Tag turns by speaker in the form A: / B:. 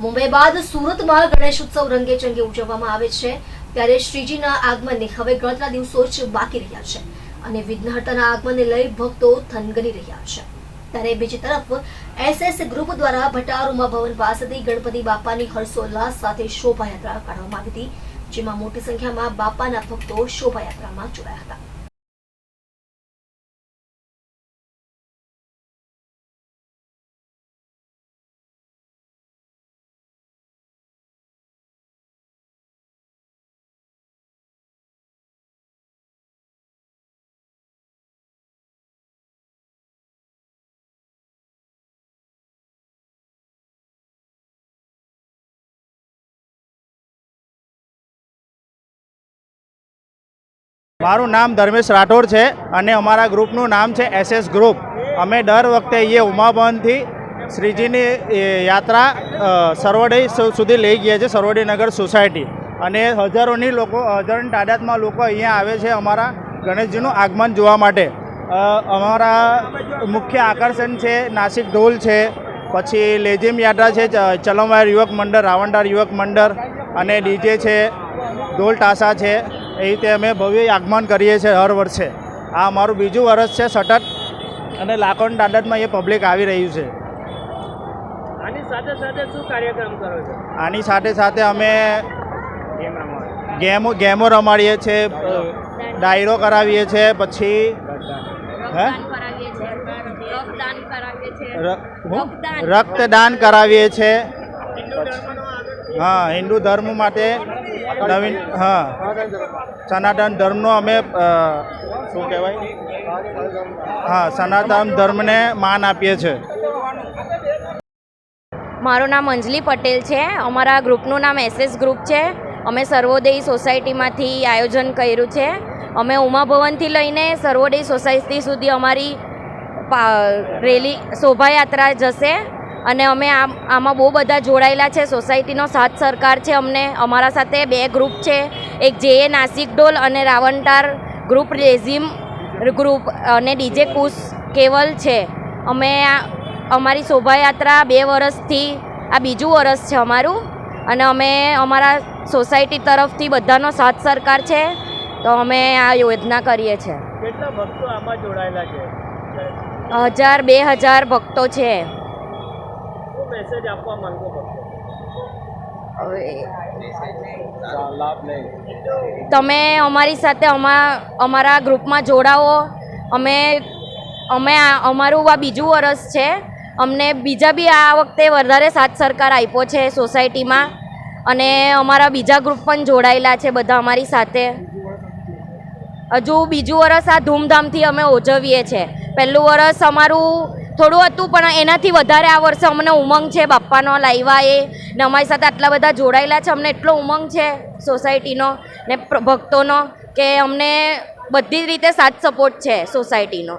A: મુંબઈ બાદ સુરતમાં ગણેશ ઉત્સવ રંગે ચંગે ઉજવવામાં આવે છે. ત્યારે શ્રીજીના આગમનને હવે ગણતરા દિવસો જ બાકી રહ્યા છે અને વિઘ્નહર્તાના આગમનને લઈ ભક્તો થનગની રહ્યા છે. ત્યારે બીજી તરફ એસએસ ગ્રુપ દ્વારા ભટારુમાં ભવન પાસેથી ગણપતિ બાપાની હર્ષોલ્લાસ સાથે શોભાયાત્રા કાઢવામાં આવી હતી, જેમાં મોટી સંખ્યામાં બાપાના ભક્તો શોભાયાત્રામાં જોડાયા હતા.
B: મારું નામ ધર્મેશ રાઠોડ છે અને અમારા ગ્રુપનું નામ છે એસએસ ગ્રુપ. અમે દર વખતે એ ઉમાભવનથી શ્રીજીની યાત્રા સરવડી સુધી લઈ ગયા છે નગર સોસાયટી. અને હજારોની લોકો, હજારોની તાદાદમાં લોકો અહીંયા આવે છે અમારા ગણેશજીનું આગમન જોવા માટે. અમારા મુખ્ય આકર્ષણ છે નાસિક ઢોલ છે, પછી લેઝિમ યાત્રા છે ચલમવાર યુવક મંડળ, રાવણદાર યુવક મંડળ, અને ડીજે છે, ઢોલ તાસા છે. એ રીતે અમે ભવ્ય આગમન કરીએ છીએ હર વર્ષે. આ અમારું બીજું વર્ષ છે સતત અને લાખોન દાંડતમાં એ પબ્લિક આવી રહ્યું છે.
C: આની સાથે સાથે શું કાર્યક્રમ કરો છો?
B: આની સાથે સાથે અમે
C: ગેમો
B: ગેમો રમાડીએ છીએ ડાયરો કરાવીએ છીએ પછી.
D: રક્તદાન. કરાવીએ છીએ
B: હા હિન્દુ ધર્મ માટે નવીન, હા. સનાતન ધર્મનો અમે શું કહેવાય? હા, સનાતન ધર્મને માન આપીએ છીએ
D: મારું નામ અંજલિ પટેલ છે. અમારા ગ્રુપનું નામ એસએસ ગ્રુપ છે. અમે સર્વોદય સોસાયટીમાંથી આયોજન કર્યું છે. અમે ઉમાભવનથી લઈને સર્વોદય સોસાયટી સુધી અમારી પા- રેલી, શોભાયાત્રા જશે. અને અમે આમ આમાં બહુ બધા જોડાયેલા છે. સોસાયટીનો સાથ સરકાર છે અમને. અમારા સાથે બે ગ્રુપ છે. એક જે એ નાસિક ડોલ અને રાવણટાર ગ્રુપ રેઝિમ ગ્રુપ અને ડીજે કુશ કેવલ છે. અમે આ અમારી શોભાયાત્રા બે વર્ષથી આ બીજું વર્ષ છે અમારું. અને અમે અમારા સોસાયટી તરફથી બધાનો સાથ સરકાર છે. તો અમે આ યોજના કરીએ છીએ
C: કેટલા ભક્તો આમાં જોડાયેલા છે?
D: હજાર બે હજાર ભક્તો છે.
C: મેસેજ આપવા માંગો
D: હવે તમે અમારી સાથે અમા અમારા ગ્રુપમાં જોડાઓ અમે અમે આ અમારું આ બીજું વરસ છે. અમને બીજા બી આ વખતે વધારે સાથ સરકાર આપ્યો છે સોસાયટીમાં. અને અમારા બીજા ગ્રુપ પણ જોડાયેલા છે બધા અમારી સાથે. હજુ બીજું વર્ષ આ ધૂમધામથી અમે ઉજવીએ છીએ પહેલું વરસ અમારું થોડું હતું, પણ એનાથી વધારે આ વર્ષે અમને ઉમંગ છે, બાપ્પાનો લાવ્યા એ ને અમારી સાથે આટલા બધા જોડાયેલા છે. અમને એટલો ઉમંગ છે સોસાયટીનો ને ભક્તોનો કે અમને બધી જ રીતે સાથ સપોર્ટ છે સોસાયટીનો.